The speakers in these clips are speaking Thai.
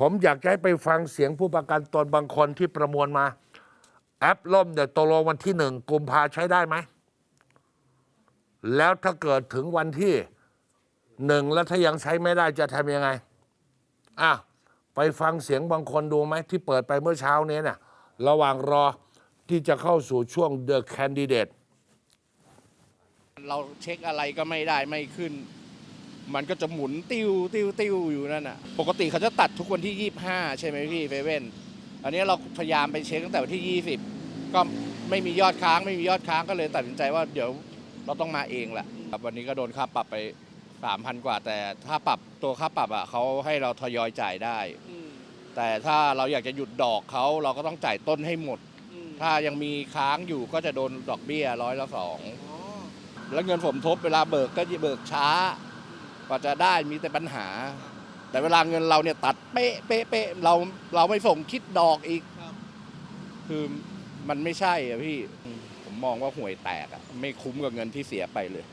ผมอยากจะให้ไปฟังเสียงผู้ประกันตนบางคนที่ประมวลมา แอปล่มเดี๋ยวตกลงวันที่หนึ่งกุมภาใช้ได้ไหม แล้วถ้าเกิดถึงวันที่หนึ่งแล้วถ้ายังใช้ไม่ได้จะทำยังไงอะไปฟังเสียงบางคนดูไหมที่เปิดไปเมื่อเช้านี้เนี่ยระหว่างรอที่จะเข้าสู่ช่วง The Candidate เราเช็คอะไรก็ไม่ได้ไม่ขึ้น มันก็จะหมุนติ้วติ้วติ้วอยู่นั่นอะ ปกติเขาจะตัดทุกวันที่ 25 ใช่ไหมพี่เฟเว่นอันนี้เราพยายามไปเช็คตั้งแต่วันที่ 20 ก็ไม่มียอดค้างไม่มียอดค้างก็เลยตัดสินใจว่าเดี๋ยวเราต้องมาเองแหละครับวันนี้ก็โดนค่าปรับไป 3,000 กว่า แต่ถ้าปรับตัวค่าปรับอะเขาให้เราทยอยจ่ายได้ แต่ถ้าเราอยากจะหยุดดอกเขาเราก็ต้องจ่ายต้นให้หมด ถ้ายังมีค้างอยู่ก็จะโดนดอกเบี้ยร้อยละสองแล้วเงินผมทบเวลาเบิกก็จะเบิกช้า กว่าจะได้มีแต่ปัญหา แต่เวลาเงินเราเนี่ยตัดเป๊ะเป๊ะเป๊ะเราเราไม่ส่งคิดดอกอีก คือมันไม่ใช่อะพี่ ผมมองว่าห่วยแตกอะไม่คุ้มกับเงินที่เสียไปเลย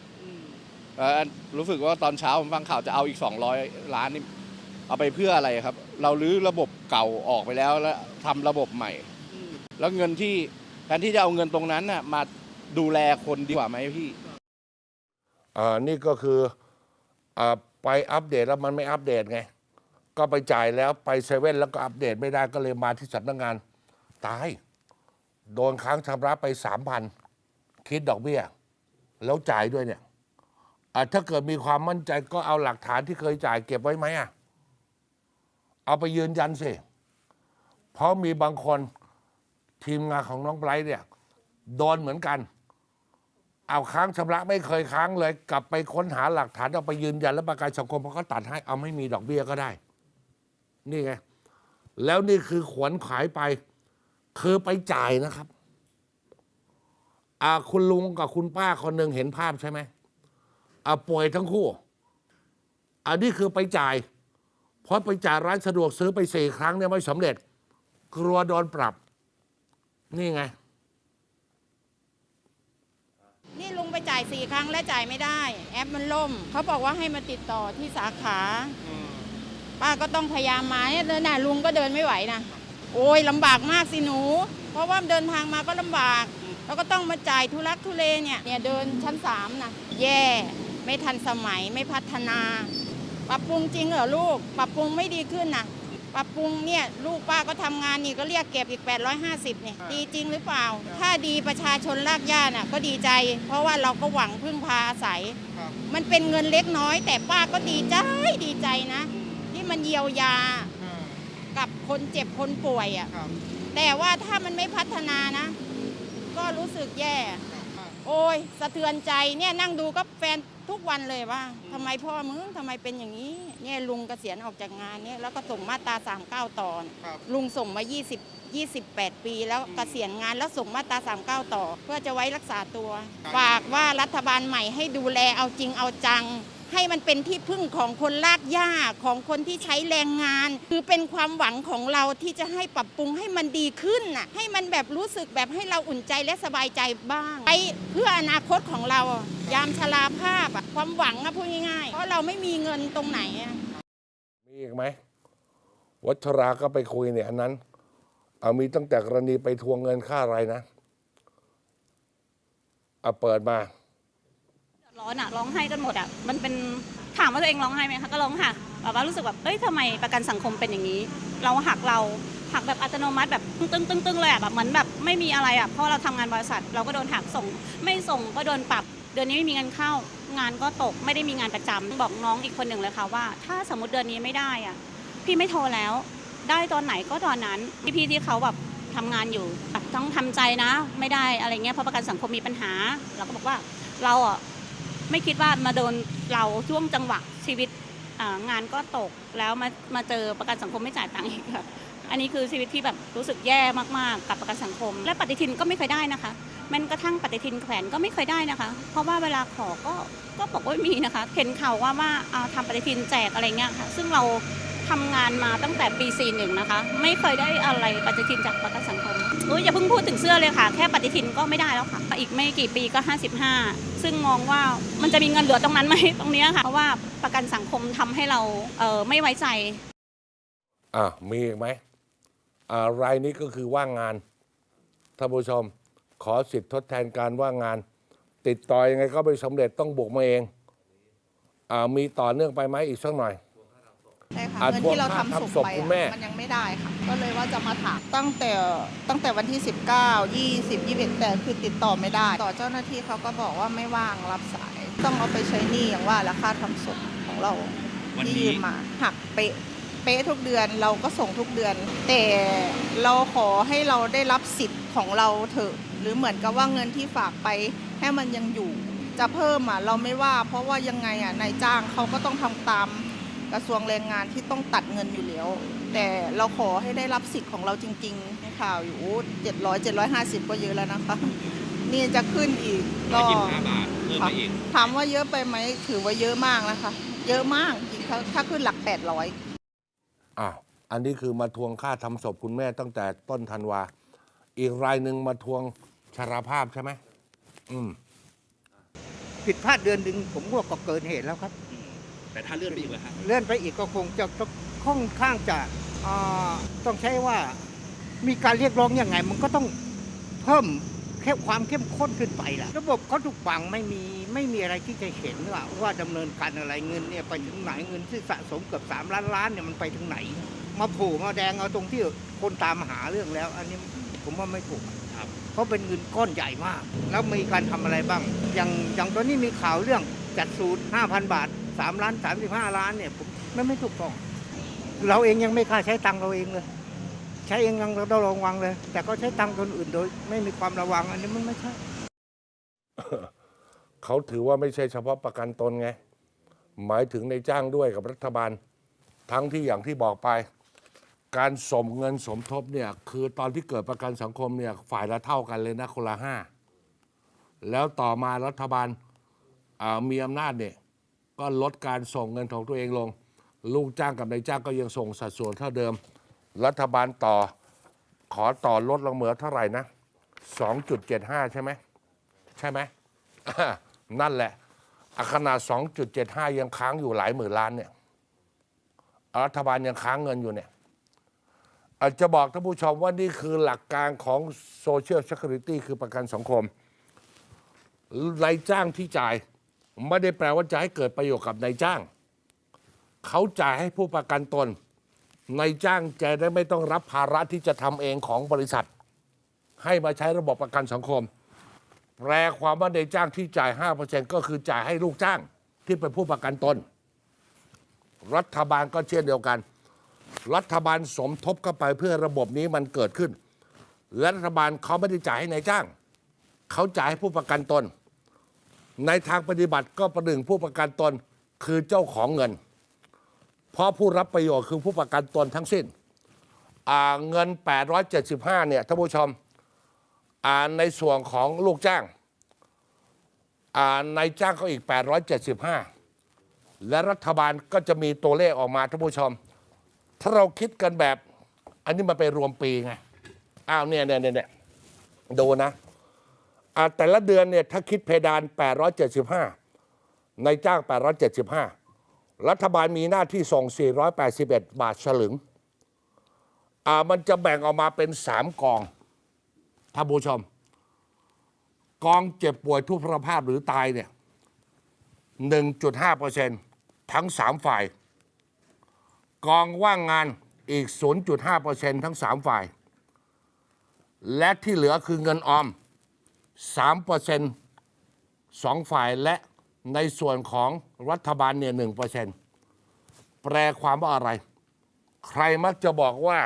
เอ่อรู้สึกว่าตอนเช้าผมฟังข่าวจะเอาอีก 200 ล้านนี่เอาไปเพื่ออะไรครับ เราลื้อระบบเก่าออกไปแล้วแล้วทำระบบใหม่ แล้วเงินที่แทนที่จะเอาเงินตรงนั้นน่ะมาดูแลคนดีกว่าไหมพี่ อ่านี่ก็คืออา ไปอัปเดตแล้วมันไม่อัปเดตไง ก็ไปจ่ายแล้วไปเซเว่นแล้วก็อัปเดตไม่ได้ก็เลยมาที่สำนักงาน ตาย โดนค้างชำระไปสามพันคิดดอกเบี้ย แล้วจ่ายด้วยเนี่ยถ้าเกิดมีความมั่นใจก็เอาหลักฐานที่เคยจ่ายเก็บไว้ไหมอะเอาไปยืนยันสิ เพราะมีบางคนทีมงานของน้องไบรท์เนี่ย โดนเหมือนกัน เอาค้างชำระไม่เคยค้างเลย กลับไปค้นหาหลักฐานเอาไปยืนยันแล้วประกันสังคมเขาก็ตัดให้เอาไม่มีดอกเบี้ยก็ได้ นี่ไง แล้วนี่คือขวนขายไป คือไปจ่ายนะครับอาคุณลุงกับคุณป้าคนหนึ่งเห็นภาพใช่ไหมอาป่วยทั้งคู่อันนี้คือไปจ่าย เพราะไปจ่ายร้านสะดวกซื้อไปสี่ครั้งเนี่ยไม่สำเร็จ กลัวโดนปรับ นี่ไง นี่ลุงไปจ่ายสี่ครั้งและจ่ายไม่ได้ แอปมันล่ม เขาบอกว่าให้มาติดต่อที่สาขา ป้าก็ต้องพยายามมาเนี่ยเดินน่ะลุงก็เดินไม่ไหวนะโอ้ยลำบากมากสิหนู เพราะว่าเดินทางมาก็ลำบากแล้วก็ต้องมาจ่ายทุลักทุเลเนี่ยเนี่ยเดินชั้นสามนะแย่ ไม่ทันสมัยไม่พัฒนา ปรับปรุงจริงเหรอลูก ปรับปรุงไม่ดีขึ้นนะ ปรับปรุงเนี่ยลูกป้าก็ทำงานนี่ก็เรียกเก็บอีก 850เนี่ยดีจริงหรือเปล่า ถ้าดีประชาชนรากหญ้าน่ะก็ดีใจ เพราะว่าเราก็หวังพึ่งพาอาศัย มันเป็นเงินเล็กน้อย แต่ป้าก็ดีใจดีใจนะ ที่มันเยียวยากับคนเจ็บคนป่วยอะแต่ว่าถ้ามันไม่พัฒนานะ ก็รู้สึกแย่ โอ้ยสะเทือนใจเนี่ยนั่งดูก็แฟนทุกวันเลยว่าทำไมพ่อมึงทำไมเป็นอย่างนี้เนี่ยลุงเกษียณออกจากงานเนี่ยแล้วก็ส่งมาตรา 39ต่อเนี่ยลุงส่งมา 20 28 ปี แล้วเกษียณงานแล้วส่งมาตรา 39 ต่อ เพื่อจะไว้รักษาตัว ฝากว่ารัฐบาลใหม่ให้ดูแลเอาจริงเอาจัง ให้มันเป็นที่พึ่งของคนลากหญ้าของคนที่ใช้แรงงาน คือเป็นความหวังของเราที่จะให้ปรับปรุงให้มันดีขึ้นน่ะให้มันแบบรู้สึกแบบให้เราอุ่นใจและสบายใจบ้างไปเพื่ออนาคตของเรายามชราภาพอะความหวังอะพูดง่ายๆ เพราะเราไม่มีเงินตรงไหนอะมีอีกไหมวัชราก็ไปคุยเนี่ยอันนั้น เอามีตั้งแต่กรณีไปทวงเงินค่าอะไรนะเอาเปิดมา ร้อนอะร้องไห้กันหมดอะมันเป็นถามว่าตัวเองร้องไห้ไหมคะก็ร้องค่ะแบบว่ารู้สึกแบบเอ้ยทำไมประกันสังคมเป็นอย่างนี้ เราหักเราหักแบบอัตโนมัติแบบตึ้งตึ้งตึ้งเลยอะแบบเหมือนแบบไม่มีอะไรอะเพราะเราทำงานบริษัท เราก็โดนหักส่ง ไม่ส่งก็โดนปรับ เดือนนี้ไม่มีเงินเข้างานก็ตกไม่ได้มีงานประจำบอกน้องอีกคนหนึ่งเลยค่ะว่า ถ้าสมมติเดือนนี้ไม่ได้อะพี่ไม่โทรแล้ว ได้ตอนไหนก็ตอนนั้นพี่ๆที่เขาแบบทำงานอยู่ต้องทำใจนะ ไม่ได้อะไรเงี้ยเพราะประกันสังคมมีปัญหา เราก็บอกว่าเราอะ ไม่คิดว่ามาโดนเราช่วงจังหวะชีวิตงานก็ตกแล้วมามาเจอประกันสังคมไม่จ่ายตังค์อีกค่ะอันนี้คือชีวิตที่แบบรู้สึกแย่มากๆ กับประกันสังคม และปฏิทินก็ไม่เคยได้นะคะแม้กระทั่งปฏิทินแขวนก็ไม่เคยได้นะคะ เพราะว่าเวลาขอก็ก็บอกว่ามีนะคะ เห็นข่าวว่าว่าทำปฏิทินแจกอะไรเงี้ยค่ะ ซึ่งเรา ทำงานมาตั้งแต่ปี 41 นะคะ ไม่เคยได้อะไรปฏิทินจากประกันสังคมอุ้ยอย่าเพิ่งพูดถึงเสื้อเลยค่ะ แค่ปฏิทินก็ไม่ได้แล้วค่ะ อีกไม่กี่ปีก็ 55 ซึ่งมองว่ามันจะมีเงินเหลือตรงนั้นไหมตรงเนี้ยค่ะ เพราะว่าประกันสังคมทำให้เราเออไม่ไว้ใจ อะมีอีกไหมอ่ารายนี้ก็คือว่างงานท่านผู้ชม ขอสิทธิ์ทดแทนการว่างงาน ติดต่อยังไงก็ไม่สำเร็จต้องบุกมาเองอ่ามีต่อเนื่องไปไหมอีกสักหน่อย ค่ะอะ เงินที่เราทวงค่าทำทำศศพพไปคุณแม่อะมันยังไม่ได้ค่ะ ก็เลยว่าจะมาถามตั้งแต่ตั้งแต่วันที่ 19 20 21 แต่คือติดต่อไม่ได้ ต่อเจ้าหน้าที่เขาก็บอกว่าไม่ว่างรับสาย ต้องเอาไปใช้หนี้อย่างว่าแล้วค่าทำศพของเราวันที่นี้ ยืมมาหักเป๊ะเป๊ะทุกเดือนเราก็ส่งทุกเดือน แต่เราขอให้เราได้รับสิทธิ์ของเราเถอะ หรือเหมือนกับว่าเงินที่ฝากไปให้มันยังอยู่ จะเพิ่มอะเราไม่ว่า เพราะว่ายังไงอะนายจ้างเขาก็ต้องทำตาม กระทรวงแรงงานที่ต้องตัดเงินอยู่แล้ว แต่เราขอให้ได้รับสิทธิ์ของเราจริงๆในข่าวอยู่เจ็ดร้อยเจ็ดร้อยห้าสิบก็เยอะแล้วนะคะ นี่จะขึ้นอีกก็ยี่สิบห้าบาทเพิ่มค่ะมาอีกถามว่าเยอะไปไหมถือว่าเยอะมากนะคะ เยอะมากจริงๆถ้าถ้าขึ้นหลักแปดร้อยอ้าวอันนี้คือมาทวงค่าทำศพคุณแม่ตั้งแต่ต้นธันวา อีกรายหนึ่งมาทวงชราภาพใช่ไหมอืมผิดพลาดเดือนหนึ่งผมว่าก็เกินเหตุแล้วครับ แต่ถ้าเลื่อนไปอีกเหรอครับเลื่อนไปอีกก็คงจะต้องค่อนข้างจะอ่าต้องใช้ว่ามีการเรียกร้องยังไง มันก็ต้องเพิ่มเข้มความเข้มข้นขึ้นไปล่ะ ระบบเขาถูกฝังไม่มีไม่มีอะไรที่จะเห็นว่าว่าดำเนินการอะไรเงินเนี่ยไปถึงไหนเงินที่สะสมเกือบสามล้านล้านเนี่ยมันไปถึงไหน มาโผล่มาแดงเอาตรงที่คนตามหาเรื่องแล้ว อันนี้ผมว่าไม่ถูกครับเพราะเป็นเงินก้อนใหญ่มาก แล้วมีการทำอะไรบ้าง อย่างอย่างตอนนี้มีข่าวเรื่องจัดสูตร5,000 บาท 3ล้าน35ล้านเนี่ยผมไม่ไม่ถูกต้อง เราเองยังไม่ค่าใช้ตังเราเองเลย ใช้เองยังเราต้องระวังเลย แต่ก็ใช้ตังคนอื่นโดย ไม่มีความระวังอันนี้มันไม่ใช่เขาถือว่าไม่ใช่เฉพาะประกันตนไง หมายถึงในจ้างด้วยกับรัฐบาล ทั้งที่อย่างที่บอกไป การสมเงินสมทบเนี่ย คือตอนที่เกิดประกันสังคมเนี่ย ฝ่ายละเท่ากันเลยนะคนละห้าแล้วต่อมารัฐบาลมีอำนาจเนี่ย ก็ลดการส่งเงินของตัวเองลง ลูกจ้างกับนายจ้างก็ยังส่งสัดส่วนเท่าเดิม รัฐบาลต่อขอต่อลดลงเหมือเท่าไหร่นะ 2.75 ใช่ไหมใช่ไหมนั่นแหละอขนาด 2.75 ยังค้างอยู่หลายหมื่นล้านเนี่ยรัฐบาลยังค้างเงินอยู่เนี่ยอาจจะบอกท่านผู้ชมว่านี่คือหลักการของ Social Security คือประกันสังคมนายจ้างที่จ่าย ไม่ได้แปลว่าจะให้เกิดประโยชน์กับนายจ้าง เขาจ่ายให้ผู้ประกันตนนายจ้างจะได้ไม่ต้องรับภาระที่จะทำเองของบริษัท ให้มาใช้ระบบประกันสังคม แปลความว่าในจ้างที่จ่าย 5%ก็คือจ่ายให้ลูกจ้างที่เป็นผู้ประกันตน รัฐบาลก็เช่นเดียวกัน รัฐบาลสมทบเข้าไปเพื่อระบบนี้มันเกิดขึ้นและรัฐบาลเขาไม่ได้จ่ายให้นายจ้าง เขาจ่ายให้ผู้ประกันตน ในทางปฏิบัติก็ประหนึ่งผู้ประกันตนคือเจ้าของเงิน เพราะผู้รับประโยชน์คือผู้ประกันตนทั้งสิ้นอ่าเงิน 875 เนี่ยท่านผู้ชมในส่วนของลูกจ้างอ่านายจ้างก็อีก 875 และรัฐบาลก็จะมีตัวเลขออกมาท่านผู้ชม ถ้าเราคิดกันแบบ อันนี้มันไปรวมปีไง อ้าวเนี่ยเนี่ยเนี่ยดูนะ แต่ละเดือนเนี่ยถ้าคิดเพดาน 875นายจ้าง 875 รัฐบาลมีหน้าที่ส่ง 481 บาทสลึงอ่ามันจะแบ่งออกมาเป็น 3 กองท่านผู้ชม กองเจ็บป่วยทุพพลภาพหรือตายเนี่ย 1.5%ทั้ง 3 ฝ่าย กองว่างงานอีก 0.5%ทั้ง 3 ฝ่าย และที่เหลือคือเงินออม 3% 2ฝ่ายและในส่วนของรัฐบาลเนี่ย1%แปลความว่าอะไร ใครมักจะบอกว่า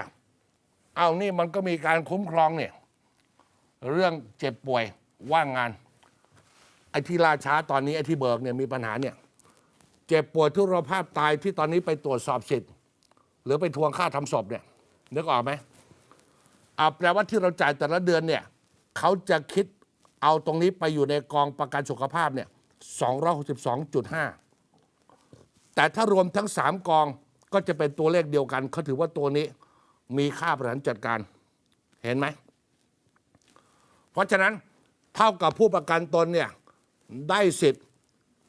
เอานี่มันก็มีการคุ้มครองเนี่ยเรื่องเจ็บป่วยว่างงาน ไอ้ที่ล่าช้าตอนนี้ไอ้ที่เบิกเนี่ยมีปัญหาเนี่ยเจ็บป่วยทุรภาพตายที่ตอนนี้ไปตรวจสอบสิทธิ์ หรือไปทวงค่าทำศพเนี่ยนึกออกไหมอ่าแปลว่าที่เราจ่ายแต่ละเดือนเนี่ยเขาจะคิด เอาตรงนี้ไปอยู่ในกองประกันสุขภาพเนี่ย262.5 แต่ถ้ารวมทั้ง 3 กองก็จะเป็นตัวเลขเดียวกันเขาถือว่าตัวนี้มีค่าบริหารจัดการเห็นไหม เพราะฉะนั้นเท่ากับผู้ประกันตนเนี่ยได้สิทธิ์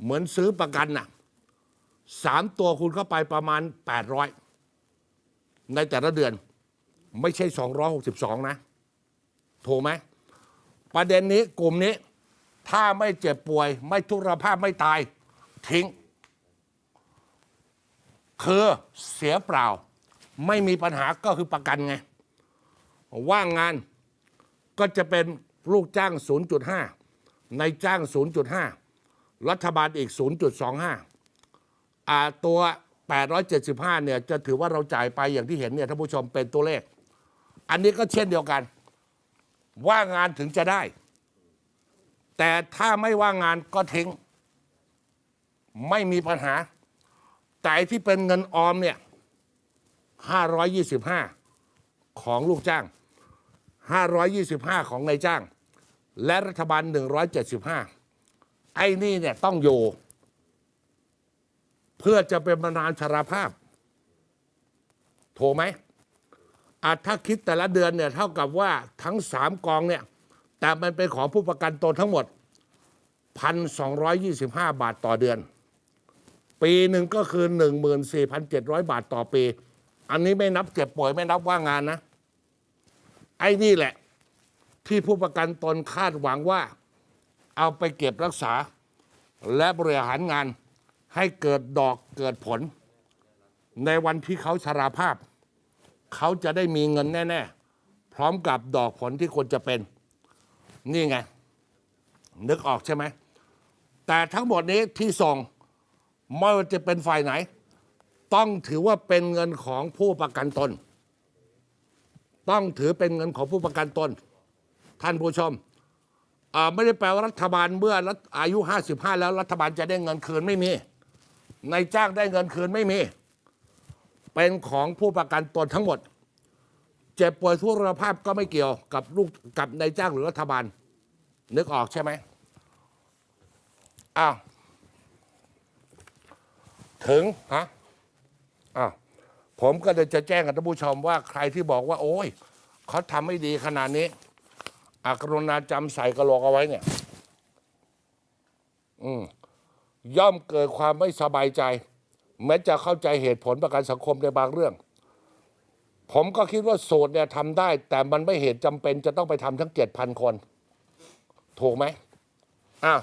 เหมือนซื้อประกันน่ะสามตัวคุณเข้าไปประมาณ 800 ในแต่ละเดือน ไม่ใช่ 262 นะ ถูกไหม ประเด็นนี้กลุ่มนี้ ถ้าไม่เจ็บป่วย ไม่ทุรภาพไม่ตาย ทิ้ง คือเสียเปล่า ไม่มีปัญหาก็คือประกันไง ว่างงานก็จะเป็นลูกจ้าง 0.5 ในจ้าง 0.5 รัฐบาลอีก 0.25อ่าตัว 875 เนี่ยจะถือว่าเราจ่ายไปอย่างที่เห็นเนี่ยท่านผู้ชมเป็นตัวเลข อันนี้ก็เช่นเดียวกัน ว่างงานถึงจะได้ แต่ถ้าไม่ว่างงานก็ทิ้ง ไม่มีปัญหา แต่ที่เป็นเงินออมเนี่ย525 ของลูกจ้าง 525 ของนายจ้าง และรัฐบาล 175 ไอ้นี่เนี่ยต้องอยู่ เพื่อจะเป็นบรรณาชราภาพถูกไหม อาถ้าคิดแต่ละเดือนเนี่ยเท่ากับว่าทั้งสามกองเนี่ยแต่มันเป็นของผู้ประกันตนทั้งหมด 1,225 บาทต่อเดือน ปีหนึ่งก็คือ 14,700 บาทต่อปี อันนี้ไม่นับเจ็บป่วยไม่นับว่างงานนะ ไอ้นี่แหละ ที่ผู้ประกันตนคาดหวังว่า เอาไปเก็บรักษา และบริหารงานให้เกิดดอกเกิดผล ในวันที่เขาชราภาพ เขาจะได้มีเงินแน่ ๆ พร้อมกับดอกผลที่ควรจะเป็น นี่ไง นึกออกใช่ไหม แต่ทั้งหมดนี้ที่ส่งไม่ว่าจะเป็นฝ่ายไหน ต้องถือว่าเป็นเงินของผู้ประกันตน ต้องถือเป็นเงินของผู้ประกันตน ท่านผู้ชมไม่ได้แปลว่ารัฐบาลเมื่ออายุ 55 แล้วรัฐบาลจะได้เงินคืนไม่มีนายจ้างได้เงินคืนไม่มี เป็นของผู้ประกันตนทั้งหมด เจ็บป่วยทุกรภาพก็ไม่เกี่ยวกับลูกกับนายจ้างหรือรัฐบาล นึกออกใช่ไหมอ้าวถึงฮะอ้าวผมก็เลยจะแจ้งกับท่านผู้ชมว่าใครที่บอกว่า โอ้ยเขาทำไม่ดีขนาดนี้อากรุณาจำใส่กระโหลกเอาไว้เนี่ย อืมย่อมเกิดความไม่สบายใจ แม้จะเข้าใจเหตุผลประกันสังคมในบางเรื่อง ผมก็คิดว่าสูตรเนี่ยทำได้ แต่มันไม่เหตุจำเป็นจะต้องไปทำทั้งเจ็ดพันคน ถูกไหมอ้าว